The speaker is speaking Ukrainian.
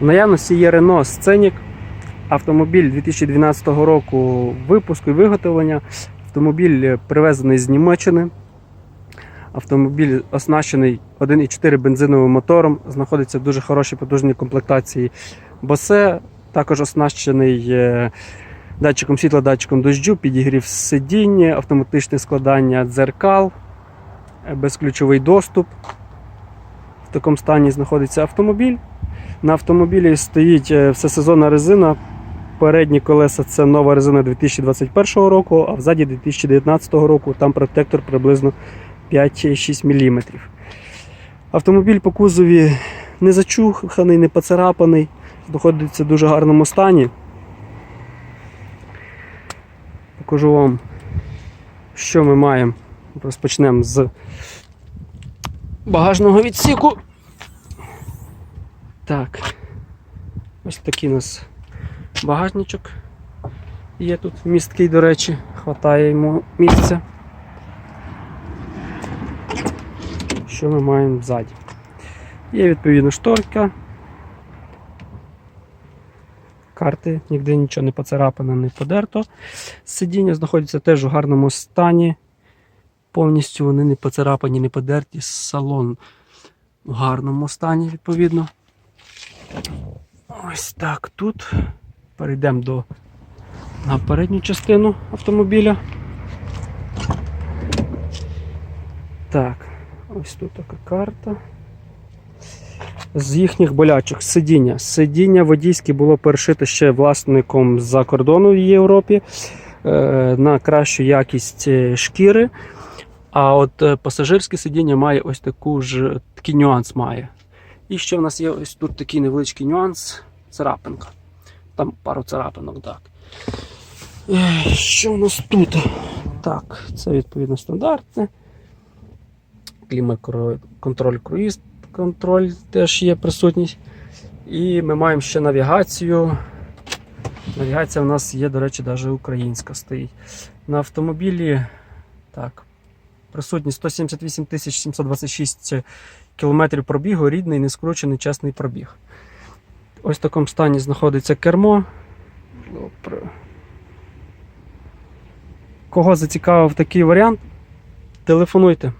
В наявності є Renault Scenic, автомобіль 2012 року випуску і виготовлення. Автомобіль е, привезений з Німеччини. Автомобіль оснащений 1,4 бензиновим мотором, знаходиться в дуже хорошій потужній комплектації Bose, також оснащений е, датчиком світла, датчиком дощу, підігрів сидіння, автоматичне складання дзеркал, безключовий доступ. В такому стані знаходиться автомобіль. На автомобілі стоїть е, всесезонна резина. Передні колеса це нова резина 2021 року, а взаді 2019 року там протектор приблизно 5-6 мм. Автомобіль по кузові не зачуханий, не поцарапаний, знаходиться в дуже гарному стані. Покажу вам, що ми маємо. Розпочнемо з багажного відсіку. Так. Ось такий у нас багажничок є тут місткий, до речі, хватає йому місця. Що ми маємо ззаді? Є відповідно шторка. Карти, ніде нічого не поцарапано, не подерто. Сидіння знаходяться теж у гарному стані. Повністю вони не поцарапані, не подерті. Салон у гарному стані, відповідно. Ось так тут. Перейдемо до на передню частину автомобіля. Так, ось тут така карта. З їхніх болячок сидіння. Сидіння водійське було перешите ще власником з-за кордону в Європі е, на кращу якість е, шкіри. А от е, пасажирське сидіння має ось таку ж такий нюанс має. І ще в нас є ось тут такий невеличкий нюанс царапинка. Там пару царапинок, так. Що у нас тут? Так, це відповідно стандартне. Клімат-контроль круїз контроль теж є присутність. І ми маємо ще навігацію. Навігація в нас є, до речі, навіть українська стоїть. На автомобілі так, присутні 178 726 кілометрів пробігу, рідний, не скручений, чесний пробіг. Ось в такому стані знаходиться кермо. Кого зацікавив такий варіант, телефонуйте.